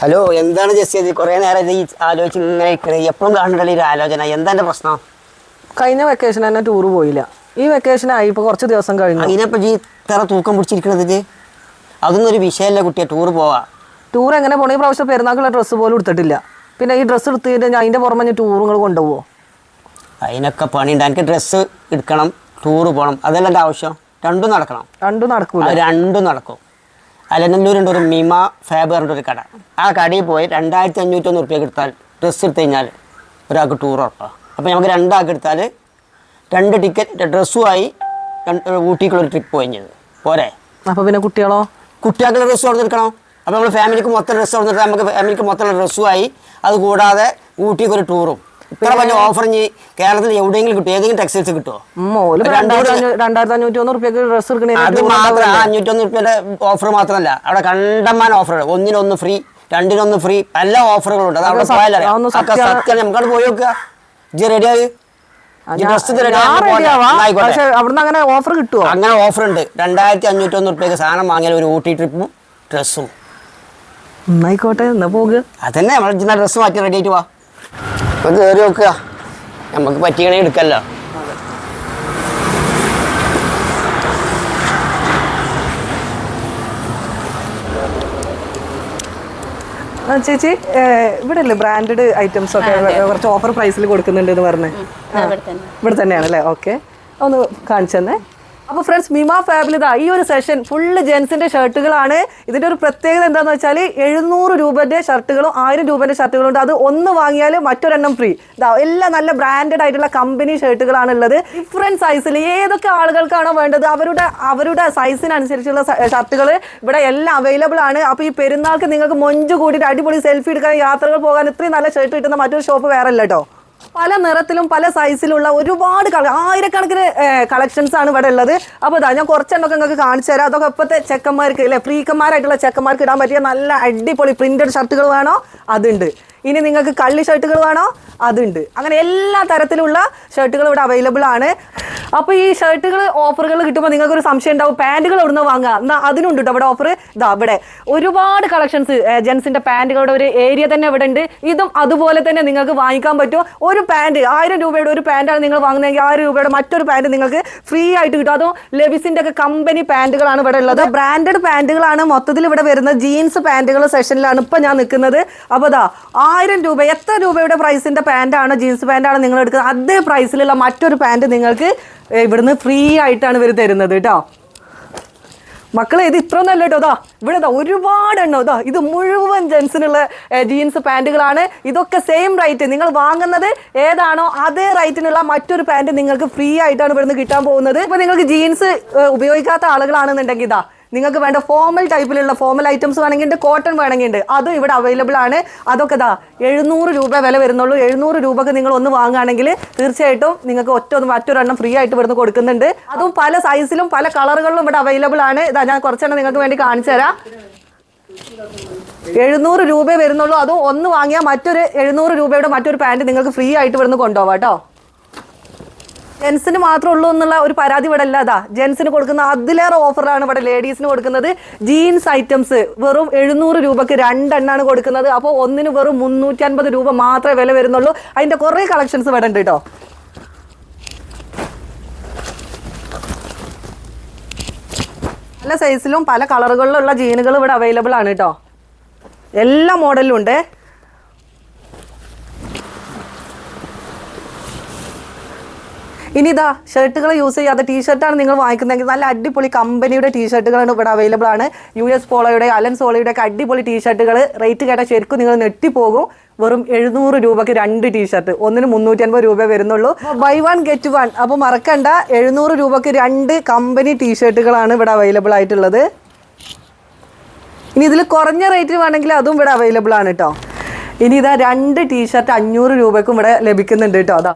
Hello എന്താണ് just കുറേ നേരം ഈ ആലോചിച്ച് ഇങ്ങനെ എപ്പോഴും കാണുന്നുണ്ടല്ലോ ഈ ഒരു ആലോചന. എന്താണ് പ്രശ്നം? കഴിഞ്ഞ വെക്കേഷൻ തന്നെ ടൂർ പോയില്ല. ഈ വെക്കേഷനായി ഇപ്പൊ കുറച്ച് ദിവസം കഴിഞ്ഞു. അതിനെപ്പറ്റി ഇത്ര തൂക്കം പിടിച്ചിരിക്കണത് അതൊന്നും ഒരു വിഷയമല്ല കുട്ടിയെ ടൂർ പോവാ. ടൂർ എങ്ങനെ പോണ? ഈ പ്രാവശ്യം പെരുന്നാക്കുള്ള ഡ്രസ്സ് പോലും എടുത്തിട്ടില്ല. പിന്നെ ഈ ഡ്രസ്സ് എടുത്തിട്ട് ഞാൻ അതിന്റെ പുറമെ ടൂറുകൾ കൊണ്ടുപോകുമോ അതിനൊക്കെ പണിയുണ്ട്. എനിക്ക് ഡ്രസ്സ് എടുക്കണം ടൂർ പോകണം അതല്ല എന്റെ ആവശ്യം. രണ്ടും നടക്കണം. രണ്ടും നടക്കും രണ്ടും നടക്കും. അലനല്ലൂരുണ്ട് ഒരു മിമ ഫാബ് പറഞ്ഞിട്ട് ഒരു കട. ആ കടയിൽ പോയി രണ്ടായിരത്തി അഞ്ഞൂറ്റൊന്ന് റുപ്യക്ക് എടുത്താൽ ഡ്രസ്സ് എടുത്തു കഴിഞ്ഞാൽ ഒരാൾക്ക് ടൂർ ഉറപ്പാണ് അപ്പോൾ നമുക്ക് രണ്ടാൾക്ക് എടുത്താൽ രണ്ട് ടിക്കറ്റ് ഡ്രസ്സുമായി രണ്ട് ഊട്ടിക്കുള്ളൊരു ട്രിപ്പ് കഴിഞ്ഞത് പോരെ? അപ്പോൾ പിന്നെ കുട്ടികളോ? കുട്ടികൾക്കുള്ള ഡ്രസ്സ് കൊടുത്തിരിക്കണം അപ്പോൾ നമ്മൾ ഫാമിലിക്ക് മൊത്തം ഡ്രസ്സ് കൊടുത്തിട്ട് നമുക്ക് ഫാമിലിക്ക് മൊത്തമുള്ള ഡ്രസ്സുമായി അത് കൂടാതെ ഊട്ടിക്ക് ഒരു ടൂറും ഇത്ര വലിയ ഓഫർ ഇനി കേരളത്തിൽ എവിടെയെങ്കിലും കിട്ടും ഏതെങ്കിലും ടെക്സ്റ്റൈൽസ് കിട്ടുമോ രണ്ടായിരത്തി അഞ്ഞൂറ്റി ഒന്ന് റുപ്യക്ക് അത് മാത്രം അഞ്ഞൂറ്റൊന്ന് റുപ്യയുടെ ഓഫർ മാത്രമല്ല അവിടെ കണ്ടമാൻ ഓഫറുകൾ ഒന്നിനൊന്ന് ഫ്രീ രണ്ടിനൊന്ന് ഫ്രീ എല്ലാ ഓഫറുകളുണ്ട് അത് അവിടെ അതൊന്ന് സത്യം നമുക്കവിടെ പോയി നോക്കുക ജി റെഡി ആയി? അവിടുന്ന് അങ്ങനെ ഓഫർ കിട്ടുമോ അങ്ങനെ ഓഫർ ഉണ്ട്. രണ്ടായിരത്തി അഞ്ഞൂറ്റൊന്ന് റുപ്യക്ക് സാധനം വാങ്ങിയാൽ ഒരു ഊട്ടി ട്രിപ്പും ഡ്രസ്സും എന്നായിക്കോട്ടെ എന്നാ പോകുക അതന്നെ നമ്മൾ ഡ്രസ്സ് മാറ്റി റെഡി ആയിട്ട് വാ. ഒന്ന് കയറി നോക്കുക. നമുക്ക് പറ്റിയണേ എടുക്കല്ലോ. ചേച്ചി ഇവിടെ അല്ലേ ബ്രാൻഡഡ് ഐറ്റംസ് ഒക്കെ കുറച്ച് ഓഫർ പ്രൈസിൽ കൊടുക്കുന്നുണ്ട് എന്ന് പറഞ്ഞേ. ഇവിടെ തന്നെയാണല്ലേ ഇവിടെ തന്നെയാണ് അല്ലേ ഓക്കെ ഒന്ന് കാണിച്ചു തന്നെ. അപ്പോൾ ഫ്രണ്ട്സ് മിമ ഫാബിൽ ഇതാ ഈ ഒരു സെഷൻ ഫുള്ള് ജെൻസിന്റെ ഷർട്ടുകളാണ് ഇതിന്റെ ഒരു പ്രത്യേകത എന്താണെന്ന് വെച്ചാൽ എഴുന്നൂറ് രൂപന്റെ ഷർട്ടുകളും ആയിരം രൂപന്റെ ഷർട്ടുകളും ഉണ്ട്. അത് ഒന്ന് വാങ്ങിയാൽ മറ്റൊരെണ്ണം ഫ്രീ ഇതാ എല്ലാം നല്ല ബ്രാൻഡഡ് ആയിട്ടുള്ള കമ്പനി ഷർട്ടുകളാണ് ഉള്ളത്. ഡിഫറെന്റ് സൈസിൽ ഏതൊക്കെ ആളുകൾക്കാണോ വേണ്ടത് അവരുടെ അവരുടെ സൈസിനനുസരിച്ചുള്ള ഷർട്ടുകൾ ഇവിടെ എല്ലാം അവൈലബിൾ ആണ്. അപ്പോൾ ഈ പെരുന്നാൾക്ക് നിങ്ങൾക്ക് മൊഞ്ച് കൂടിയിട്ട് അടിപൊളി സെൽഫി എടുക്കാൻ യാത്രകൾ പോകാൻ ഇത്രയും നല്ല ഷർട്ട് കിട്ടുന്ന മറ്റൊരു ഷോപ്പ് വേറെ അല്ല പല നിറത്തിലും പല സൈസിലുള്ള ഒരുപാട് ആയിരക്കണക്കിന് കളക്ഷൻസ് ആണ് ഇവിടെ ഉള്ളത്. അപ്പോൾ ഞാൻ കുറച്ചെണ്ണൊക്കെ നിങ്ങൾക്ക് കാണിച്ചു തരാം. അതൊക്കെ ഇപ്പോഴത്തെ ചെക്കന്മാർക്ക് അല്ലെ ഫ്രീക്കന്മാരായിട്ടുള്ള ചെക്കന്മാർക്ക് ഇടാൻ പറ്റിയ നല്ല അടിപൊളി പ്രിന്റഡ് ഷർട്ടുകൾ വേണോ? അതുണ്ട്. ഇനി നിങ്ങൾക്ക് കള്ളി ഷർട്ടുകൾ വേണോ? അതുണ്ട്. അങ്ങനെ എല്ലാ തരത്തിലുള്ള ഷർട്ടുകൾ ഇവിടെ അവൈലബിൾ ആണ്. അപ്പോൾ ഈ ഷർട്ടുകൾ ഓഫറുകൾ കിട്ടുമ്പോൾ നിങ്ങൾക്ക് ഒരു സംശയം ഉണ്ടാവും. പാന്റുകൾ എവിടുന്ന് വാങ്ങുക? എന്നാൽ അതിനുണ്ട് കേട്ടോ ഇവിടെ ഓഫർ ഇതാ ഇവിടെ. ഒരുപാട് കളക്ഷൻസ് ജെൻസിന്റെ പാന്റുകളുടെ ഒരു ഏരിയ തന്നെ ഇവിടെ ഉണ്ട്. ഇതും അതുപോലെ തന്നെ നിങ്ങൾക്ക് വാങ്ങിക്കാൻ പറ്റും. ഒരു പാന്റ് ആയിരം രൂപയുടെ ഒരു പാന്റാണ് നിങ്ങൾ വാങ്ങുന്നതെങ്കിൽ ആയിരം രൂപയുടെ മറ്റൊരു പാന്റ് നിങ്ങൾക്ക് ഫ്രീ ആയിട്ട് കിട്ടും. അതും ലെവിസിന്റെ ഒക്കെ കമ്പനി പാന്റുകളാണ് ഇവിടെ ഉള്ളത്. ബ്രാൻഡഡ് പാന്റുകളാണ് മൊത്തത്തിൽ ഇവിടെ വരുന്നത്. ജീൻസ് പാന്റുകൾ സെഷനിലാണ് ഇപ്പം ഞാൻ നിൽക്കുന്നത്. അപ്പോൾ ഇതാ ആയിരം രൂപ എത്ര രൂപയുടെ പ്രൈസിന്റെ പാന്റാണ് ജീൻസ് പാന്റാണ് നിങ്ങൾ എടുക്കുന്നത്? അതേ പ്രൈസിലുള്ള മറ്റൊരു പാന്റ് നിങ്ങൾക്ക് ഇവിടുന്ന് ഫ്രീ ആയിട്ടാണ് ഇവർ തരുന്നത് കേട്ടോ. മക്കളെ ഇത് ഇത്ര നല്ല കേട്ടോ. ഇതാ ഇവിടെ ഇതാ ഒരുപാട് എണ്ണം. ഇതാ ഇത് മുഴുവൻ ജെൻസിനുള്ള ജീൻസ് പാന്റുകളാണ് ഇതൊക്കെ സെയിം റേറ്റ് നിങ്ങൾ വാങ്ങുന്നത് ഏതാണോ അതേ റേറ്റിനുള്ള മറ്റൊരു പാന്റ് നിങ്ങൾക്ക് ഫ്രീ ആയിട്ടാണ് ഇവിടുന്ന് കിട്ടാൻ പോകുന്നത്. ഇപ്പം നിങ്ങൾക്ക് ജീൻസ് ഉപയോഗിക്കാത്ത ആളുകളാണെന്നുണ്ടെങ്കിൽ ഇതാ നിങ്ങൾക്ക് വേണ്ട ഫോമൽ ടൈപ്പിലുള്ള ഫോമൽ ഐറ്റംസ് വേണമെങ്കിൽ ഉണ്ട് കോട്ടൺ വേണമെങ്കിൽ ഉണ്ട്. അതും ഇവിടെ അവൈലബിൾ ആണ്. അതൊക്കെ ഇതാ എഴുന്നൂറ് രൂപ വില വരുന്നുള്ളൂ. എഴുന്നൂറ് രൂപക്ക് നിങ്ങൾ ഒന്ന് വാങ്ങുകയാണെങ്കിൽ തീർച്ചയായിട്ടും നിങ്ങൾക്ക് ഒറ്റ ഒന്ന് മറ്റൊരെണ്ണം ഫ്രീ ആയിട്ട് ഇവിടുന്ന് കൊടുക്കുന്നുണ്ട്. അതും പല സൈസിലും പല കളറുകളിലും ഇവിടെ അവൈലബിൾ ആണ്. ഇതാ ഞാൻ കുറച്ചെണ്ണം നിങ്ങൾക്ക് വേണ്ടി കാണിച്ചു തരാം. എഴുന്നൂറ് രൂപയെ വരുന്നുള്ളൂ. അതും ഒന്ന് വാങ്ങിയാൽ മറ്റൊരു എഴുന്നൂറ് രൂപയുടെ മറ്റൊരു പാന്റ് നിങ്ങൾക്ക് ഫ്രീ ആയിട്ട് ഇവിടുന്ന് കൊണ്ടുപോകാം കേട്ടോ. ജെൻസിന് മാത്രമേ ഉള്ളൂ എന്നുള്ള ഒരു പരാതി ഇവിടെ അല്ലാതാ ജെൻസിന് കൊടുക്കുന്ന അതിലേറെ ഓഫറാണ് ഇവിടെ ലേഡീസിന് കൊടുക്കുന്നത്. ജീൻസ് ഐറ്റംസ് വെറും എഴുന്നൂറ് രൂപക്ക് രണ്ടെണ്ണാണ് കൊടുക്കുന്നത്. അപ്പോൾ ഒന്നിന് വെറും മുന്നൂറ്റി അൻപത് രൂപ മാത്രമേ വില വരുന്നുള്ളൂ. അതിന്റെ കുറേ കളക്ഷൻസ് ഇവിടെ ഉണ്ട് കേട്ടോ. പല സൈസിലും പല കളറുകളിലുള്ള ജീനുകൾ ഇവിടെ അവൈലബിൾ ആണ് കേട്ടോ. എല്ലാ മോഡലിലും ഉണ്ട്. ഇനി ഇതാ ഷർട്ടുകൾ യൂസ് ചെയ്യാത്ത ടീഷർട്ടാണ് നിങ്ങൾ വാങ്ങിക്കുന്നതെങ്കിൽ നല്ല അടിപൊളി കമ്പനിയുടെ ടീഷർട്ടുകളാണ് ഇവിടെ അവൈലബിൾ ആണ്. യു എസ് പോളോയുടെ അലൻ സോളയുടെ ഒക്കെ അടിപൊളി ടീഷർട്ടുകൾ റേറ്റ് കേട്ടാൽ ശരിക്കും നിങ്ങൾ നെട്ടിപ്പോകും വെറും എഴുന്നൂറ് രൂപയ്ക്ക് രണ്ട് ടീഷർട്ട് ഒന്നിന് മുന്നൂറ്റി അൻപത് രൂപ വരുന്നുള്ളൂ. ബൈ വൺ ഗെറ്റ് വൺ അപ്പോൾ മറക്കണ്ട എഴുന്നൂറ് രൂപയ്ക്ക് രണ്ട് കമ്പനി ടീഷർട്ടുകളാണ് ഇവിടെ അവൈലബിൾ ആയിട്ടുള്ളത്. ഇനി ഇതിൽ കുറഞ്ഞ റേറ്റിൽ വേണമെങ്കിൽ അതും ഇവിടെ അവൈലബിൾ ആണ് കേട്ടോ ഇനി ഇതാ രണ്ട് ടീഷർട്ട് അഞ്ഞൂറ് രൂപയ്ക്കും ഇവിടെ ലഭിക്കുന്നുണ്ട് കേട്ടോ അതാ.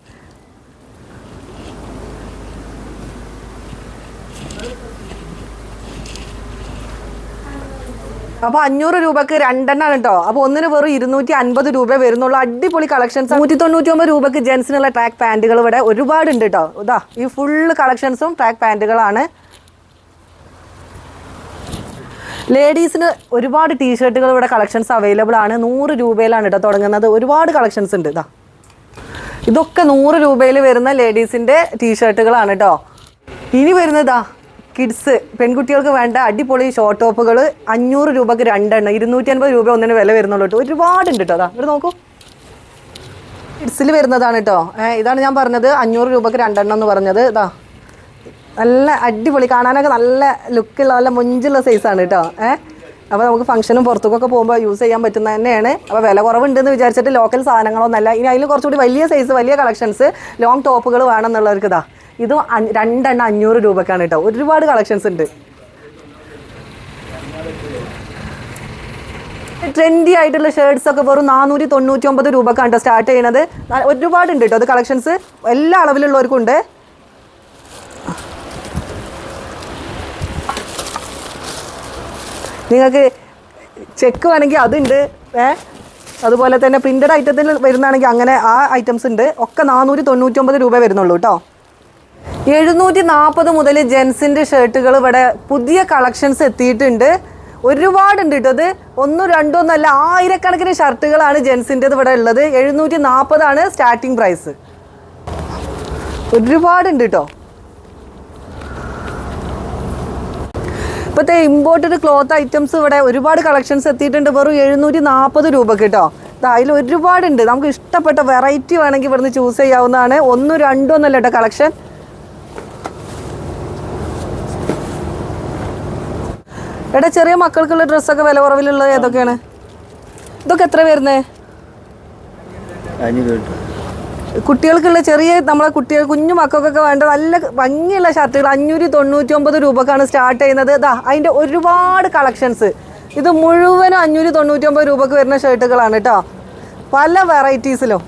അപ്പൊ അഞ്ഞൂറ് രൂപക്ക് രണ്ടെണ്ണം കേട്ടോ അപ്പൊ ഒന്നിന് വെറും ഇരുന്നൂറ്റി അൻപത് രൂപ വരുന്നുള്ളൂ. അടിപൊളി കളക്ഷൻസ് നൂറ്റി തൊണ്ണൂറ്റി ഒമ്പത് രൂപക്ക് ജെൻസിനുള്ള ട്രാക്ക് പാന്റുകൾ ഇവിടെ ഒരുപാട് ഉണ്ട് കേട്ടോ ഇതാ ഈ ഫുള്ള് കളക്ഷൻസും ട്രാക്ക് പാന്റുകളാണ് ലേഡീസിന് ഒരുപാട് ടീഷർട്ടുകൾ ഇവിടെ കളക്ഷൻസ് അവൈലബിൾ ആണ്. നൂറ് രൂപയിലാണ് കേട്ടോ തുടങ്ങുന്നത്. ഒരുപാട് കളക്ഷൻസ് ഉണ്ട്. ഇതാ. ഇതൊക്കെ നൂറ് രൂപയിൽ വരുന്ന ലേഡീസിന്റെ ടീഷർട്ടുകളാണ് കേട്ടോ ഇനി വരുന്നതാ കിഡ്സ് പെൺകുട്ടികൾക്ക് വേണ്ട അടിപൊളി ഷോർട്ട് ടോപ്പുകൾ അഞ്ഞൂറ് രൂപക്ക് രണ്ടെണ്ണം ഇരുന്നൂറ്റി അൻപത് രൂപ ഒന്നിന് വില വരുന്നുള്ളൂ കേട്ടോ. ഒരുപാടുണ്ട് കേട്ടോ. അതാ ഇവിടെ നോക്കൂ. കിഡ്സിൽ വരുന്നതാണ് കേട്ടോ. ഇതാണ് ഞാൻ പറഞ്ഞത് അഞ്ഞൂറ് രൂപക്ക് രണ്ടെണ്ണം എന്ന് പറഞ്ഞത്. ഇതാ നല്ല അടിപൊളി കാണാനൊക്കെ നല്ല ലുക്കുള്ള നല്ല മൊഞ്ചുള്ള സൈസാണ് കേട്ടോ. ഏഹ് അപ്പോൾ നമുക്ക് ഫംഗ്ഷനും പുറത്തേക്കൊക്കെ പോകുമ്പോൾ യൂസ് ചെയ്യാൻ പറ്റുന്ന തന്നെയാണ്. അപ്പോൾ വില കുറവുണ്ടെന്ന് വിചാരിച്ചിട്ട് ലോക്കൽ സാധനങ്ങളൊന്നല്ല ഇനി അതിൽ കുറച്ചുകൂടി വലിയ സൈസ് വലിയ കളക്ഷൻസ് ലോങ് ടോപ്പുകൾ വേണമെന്നുള്ളവർക്ക് ഇതാ. ഇതും രണ്ടെണ്ണം അഞ്ഞൂറ് രൂപക്കാണ് കേട്ടോ. ഒരുപാട് കളക്ഷൻസ് ഉണ്ട്. ട്രെൻഡി ആയിട്ടുള്ള ഷർട്ട്സ് ഒക്കെ വെറും നാനൂറ്റി തൊണ്ണൂറ്റി ഒമ്പത് രൂപക്കാണ് സ്റ്റാർട്ട് ചെയ്യണത്. ഒരുപാട് ഉണ്ട് കേട്ടോ അത് കളക്ഷൻസ് എല്ലാ അളവിലുള്ളവർക്കും ഉണ്ട് നിങ്ങൾക്ക് ചെക്ക് വേണമെങ്കിൽ അതുണ്ട് ഏ? അതുപോലെ തന്നെ പ്രിന്റഡ് ഐറ്റത്തിൽ വരുന്നതാണെങ്കിൽ അങ്ങനെ ആ ഐറ്റംസ് ഉണ്ട്. ഒക്കെ നാനൂറ്റി തൊണ്ണൂറ്റൊമ്പത് രൂപ വരുന്നുള്ളൂ കേട്ടോ എഴുന്നൂറ്റി നാൽപ്പത് മുതൽ ജെൻസിന്റെ ഷർട്ടുകൾ ഇവിടെ പുതിയ കളക്ഷൻസ് എത്തിയിട്ടുണ്ട്. ഒരുപാടുണ്ട് കേട്ടോ അത് ഒന്നും രണ്ടോ ഒന്നല്ല ആയിരക്കണക്കിന് ഷർട്ടുകളാണ് ജെൻസിന്റെത് ഇവിടെ ഉള്ളത്. എഴുന്നൂറ്റി നാൽപ്പതാണ് സ്റ്റാർട്ടിംഗ് പ്രൈസ് ഒരുപാടുണ്ട് കേട്ടോ ഇപ്പോഴത്തെ ഇമ്പോർട്ടഡ് ക്ലോത്ത് ഐറ്റംസ് ഇവിടെ ഒരുപാട് കളക്ഷൻസ് എത്തിയിട്ടുണ്ട്. വെറും എഴുന്നൂറ്റി നാൽപ്പത് രൂപ കേട്ടോ അതിൽ ഒരുപാടുണ്ട്. നമുക്ക് ഇഷ്ടപ്പെട്ട വെറൈറ്റി വേണമെങ്കിൽ ഇവിടുന്ന് ചൂസ് ചെയ്യാവുന്നതാണ്. ഒന്നും രണ്ടോ ഒന്നല്ല കേട്ടോ കളക്ഷൻ എടാ ചെറിയ മക്കൾക്കുള്ള ഡ്രസ്സൊക്കെ വില കുറവിലുള്ളത് ഏതൊക്കെയാണ്? ഇതൊക്കെ എത്ര വരുന്നേ? കുട്ടികൾക്കുള്ള ചെറിയ നമ്മളെ കുട്ടികൾ കുഞ്ഞു മക്കൾക്കൊക്കെ വേണ്ട നല്ല ഭംഗിയുള്ള ഷർട്ടുകൾ അഞ്ഞൂറ്റി തൊണ്ണൂറ്റി ഒമ്പത് രൂപക്കാണ് സ്റ്റാർട്ട് ചെയ്യുന്നത്. ഇതാ അതിന്റെ ഒരുപാട് കളക്ഷൻസ് ഇത് മുഴുവനും അഞ്ഞൂറ്റി തൊണ്ണൂറ്റി ഒമ്പത് രൂപക്ക് വരുന്ന ഷർട്ടുകളാണ് കേട്ടോ പല വെറൈറ്റീസിലും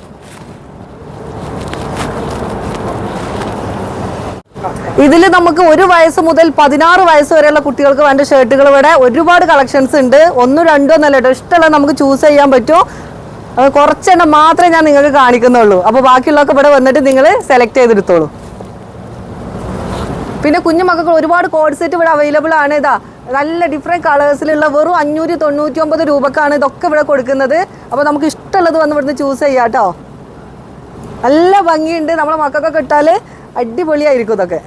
ഇതിൽ നമുക്ക് ഒരു വയസ്സ് മുതൽ പതിനാറ് വയസ്സ് വരെയുള്ള കുട്ടികൾക്ക് വേണ്ട ഷർട്ടുകൾ ഇവിടെ ഒരുപാട് കളക്ഷൻസ് ഉണ്ട്. ഒന്നും രണ്ടോ എന്നല്ല കേട്ടോ ഇഷ്ടമുള്ള നമുക്ക് ചൂസ് ചെയ്യാൻ പറ്റും. അത് കുറച്ചെണ്ണം മാത്രമേ ഞാൻ നിങ്ങൾക്ക് കാണിക്കുന്നുള്ളൂ. അപ്പോൾ ബാക്കിയുള്ളതൊക്കെ ഇവിടെ വന്നിട്ട് നിങ്ങൾ സെലക്ട് ചെയ്തെടുത്തോളൂ. പിന്നെ കുഞ്ഞു ഒരുപാട് കോഡ് സെറ്റ് ഇവിടെ അവൈലബിൾ ആണ്. ഇതാ നല്ല ഡിഫറെന്റ് കളേഴ്സിലുള്ള വെറും അഞ്ഞൂറ്റി തൊണ്ണൂറ്റി ഒമ്പത് രൂപക്കാണ് ഇതൊക്കെ ഇവിടെ കൊടുക്കുന്നത്. അപ്പോൾ നമുക്ക് ഇഷ്ടമുള്ളത് വന്ന് ഇവിടുന്ന് ചൂസ് ചെയ്യാം കേട്ടോ. നല്ല ഭംഗിയുണ്ട്. നമ്മളെ മക്കൾക്കൊക്കെ ഇട്ടാൽ അടിപൊളിയായിരിക്കും ഇതൊക്കെ.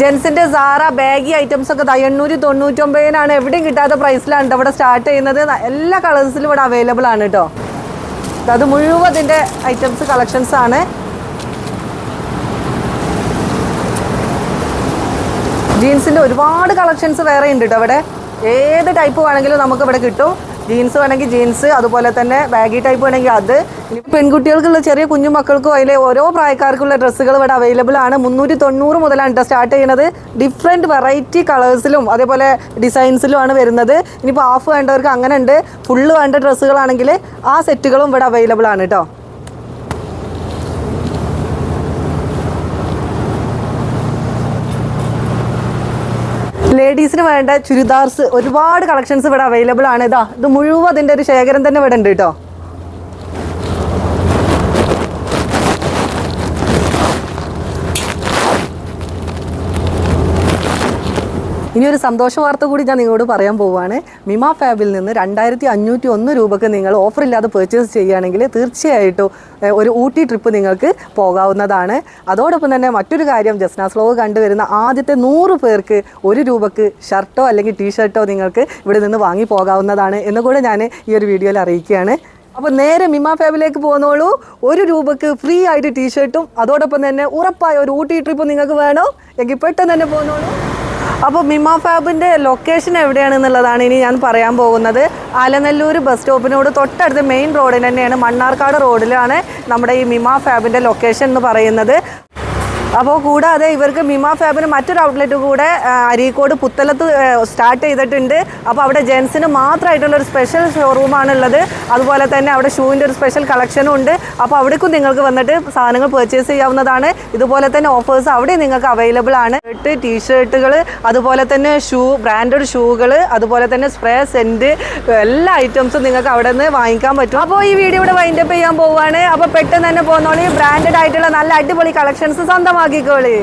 ജെൻസിന്റെ സാറ ബാഗി ഐറ്റംസ് ഒക്കെ എണ്ണൂറ്റി തൊണ്ണൂറ്റൊമ്പതിനാണ് എവിടെയും കിട്ടാത്ത പ്രൈസിലാണ് ഇവിടെ സ്റ്റാർട്ട് ചെയ്യുന്നത് എല്ലാ കളേഴ്സിലും ഇവിടെ അവൈലബിൾ ആണ് കേട്ടോ അത് മുഴുവൻ ഇതിന്റെ ഐറ്റംസ് കളക്ഷൻസ് ആണ്. ജീൻസിന്റെ ഒരുപാട് കളക്ഷൻസ് വേറെ ഉണ്ട് കേട്ടോ അവിടെ ഏത് ടൈപ്പ് വേണമെങ്കിലും നമുക്ക് ഇവിടെ കിട്ടും. ജീൻസ് വേണമെങ്കിൽ ജീൻസ് അതുപോലെ തന്നെ ബാഗി ടൈപ്പ് വേണമെങ്കിൽ അത്. പെൺകുട്ടികൾക്കുള്ള ചെറിയ കുഞ്ഞു മക്കൾക്കും അതിലെ ഓരോ പ്രായക്കാർക്കുള്ള ഡ്രസ്സുകൾ ഇവിടെ അവൈലബിൾ ആണ്. മുന്നൂറ്റി തൊണ്ണൂറ് മുതലാണ് സ്റ്റാർട്ട് ചെയ്യുന്നത്. ഡിഫറെന്റ് വെറൈറ്റി കളേഴ്സിലും അതേപോലെ ഡിസൈൻസിലും ആണ് വരുന്നത്. ഇനിയിപ്പോൾ ഹാഫ് വേണ്ടവർക്ക് അങ്ങനെ ഉണ്ട് ഫുള്ള് വേണ്ട ഡ്രസ്സുകളാണെങ്കിൽ ആ സെറ്റുകളും ഇവിടെ അവൈലബിൾ ആണ് കേട്ടോ ലേഡീസിന് വേണ്ട ചുരിദാർസ് ഒരുപാട് കളക്ഷൻസ് ഇവിടെ അവൈലബിൾ ആണ്. ഇതാ ഇത് മുഴുവൻ അതിന്റെ ഒരു ശേഖരം തന്നെ ഇവിടെ ഉണ്ട് കേട്ടോ. ഇനി ഒരു സന്തോഷ വാർത്ത കൂടി ഞാൻ നിങ്ങളോട് പറയാൻ പോവുകയാണ് മിമ ഫാബിൽ നിന്ന് രണ്ടായിരത്തി അഞ്ഞൂറ്റി ഒന്ന് രൂപക്ക് നിങ്ങൾ ഓഫർ ഇല്ലാതെ പർച്ചേസ് ചെയ്യുകയാണെങ്കിൽ തീർച്ചയായിട്ടും ഒരു ഊട്ടി ട്രിപ്പ് നിങ്ങൾക്ക് പോകാവുന്നതാണ്. അതോടൊപ്പം തന്നെ മറ്റൊരു കാര്യം ജസ്നാസ് സ്ലോവ് കണ്ടുവരുന്ന ആദ്യത്തെ നൂറ് പേർക്ക് ഒരു രൂപക്ക് ഷർട്ടോ അല്ലെങ്കിൽ ടീഷർട്ടോ നിങ്ങൾക്ക് ഇവിടെ നിന്ന് വാങ്ങി പോകാവുന്നതാണ് എന്ന് കൂടെ ഞാൻ ഈ ഒരു വീഡിയോയിൽ അറിയിക്കുകയാണ്. അപ്പോൾ നേരെ മിമ ഫാബിലേക്ക് പോകുന്നോളൂ. ഒരു രൂപക്ക് ഫ്രീ ആയിട്ട് ടീഷർട്ടും അതോടൊപ്പം തന്നെ ഉറപ്പായ ഒരു ഊട്ടി ട്രിപ്പ് നിങ്ങൾക്ക് വേണോ? എങ്കിൽ പെട്ടെന്ന് തന്നെ പോകുന്നോളൂ. അപ്പോൾ മിമ ഫാബിന്റെ ലൊക്കേഷൻ എവിടെയാണെന്നുള്ളതാണ് ഇനി ഞാൻ പറയാൻ പോകുന്നത്. ആലനല്ലൂർ ബസ് സ്റ്റോപ്പിനോട് തൊട്ടടുത്ത് മെയിൻ റോഡിൽ തന്നെയാണ് മണ്ണാർക്കാട് റോഡിലാണ് നമ്മുടെ ഈ മിമ ഫാബിന്റെ ലൊക്കേഷൻ എന്ന് പറയുന്നത്. അപ്പോൾ കൂടാതെ ഇവർക്ക് മിമ ഫാബിന് മറ്റൊരു ഔട്ട്ലെറ്റ് കൂടെ അരീക്കോട് പുത്തലത്ത് സ്റ്റാർട്ട് ചെയ്തിട്ടുണ്ട്. അപ്പോൾ അവിടെ ജെൻസിന് മാത്രമായിട്ടുള്ള ഒരു സ്പെഷ്യൽ ഷോറൂമാണ് ഉള്ളത് അതുപോലെ തന്നെ അവിടെ ഷൂവിന്റെ ഒരു സ്പെഷ്യൽ കളക്ഷനും ഉണ്ട്. അപ്പോൾ അവിടേക്കും നിങ്ങൾക്ക് വന്നിട്ട് സാധനങ്ങൾ പർച്ചേസ് ചെയ്യാവുന്നതാണ്. ഇതുപോലെ തന്നെ ഓഫേഴ്സ് അവിടെ നിങ്ങൾക്ക് അവൈലബിൾ ആണ്. ഷർട്ട് ടീഷർട്ടുകൾ അതുപോലെ തന്നെ ഷൂ ബ്രാൻഡഡ് ഷൂകൾ അതുപോലെ തന്നെ സ്പ്രേ സെന്റ് എല്ലാ ഐറ്റംസും നിങ്ങൾക്ക് അവിടെ നിന്ന് വാങ്ങിക്കാൻ പറ്റും. അപ്പോൾ ഈ വീഡിയോ ഇവിടെ വൈൻഡപ്പ് ചെയ്യാൻ പോവുകയാണ്. അപ്പോൾ പെട്ടെന്ന് തന്നെ പോകുന്നോളി ബ്രാൻഡഡ് ആയിട്ടുള്ള നല്ല അടിപൊളി കളക്ഷൻസ് സ്വന്തമാക്കിക്കോളി